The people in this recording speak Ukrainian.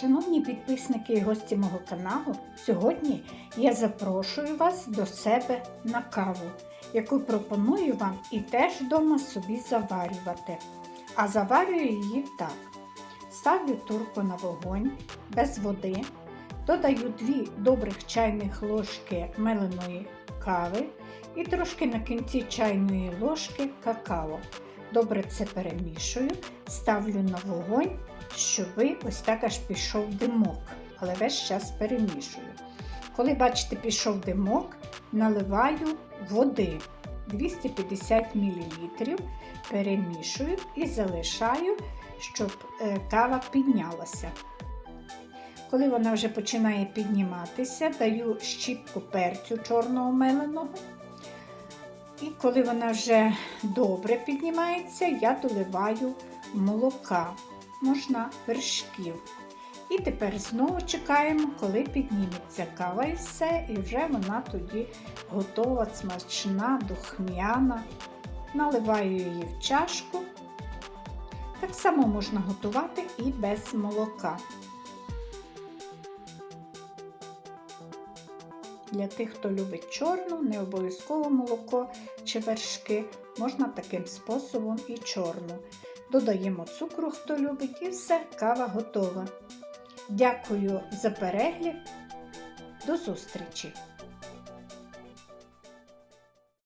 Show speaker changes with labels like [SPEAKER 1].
[SPEAKER 1] Шановні підписники і гості мого каналу, сьогодні я запрошую вас до себе на каву, яку пропоную вам і теж вдома собі заварювати. А заварюю її так. Ставлю турку на вогонь без води, додаю 2 добрих чайних ложки меленої кави і трошки на кінці чайної ложки какао. Добре це перемішую, ставлю на вогонь, щоб ось так аж пішов димок, але весь час перемішую. Коли бачите, пішов димок, наливаю води 250 мл, перемішую і залишаю, щоб е, кава піднялася. Коли вона вже починає підніматися, даю щіпку перцю чорного меленого. І коли вона вже добре піднімається, я доливаю молока, можна вершків. І тепер знову чекаємо, коли підніметься кава і все, і вже вона тоді готова, смачна, духмяна. Наливаю її в чашку. Так само можна готувати і без молока. Для тих, хто любить чорну, не обов'язково молоко чи вершки, можна таким способом і чорну. Додаємо цукру, хто любить, і все, кава готова. Дякую за перегляд. До зустрічі!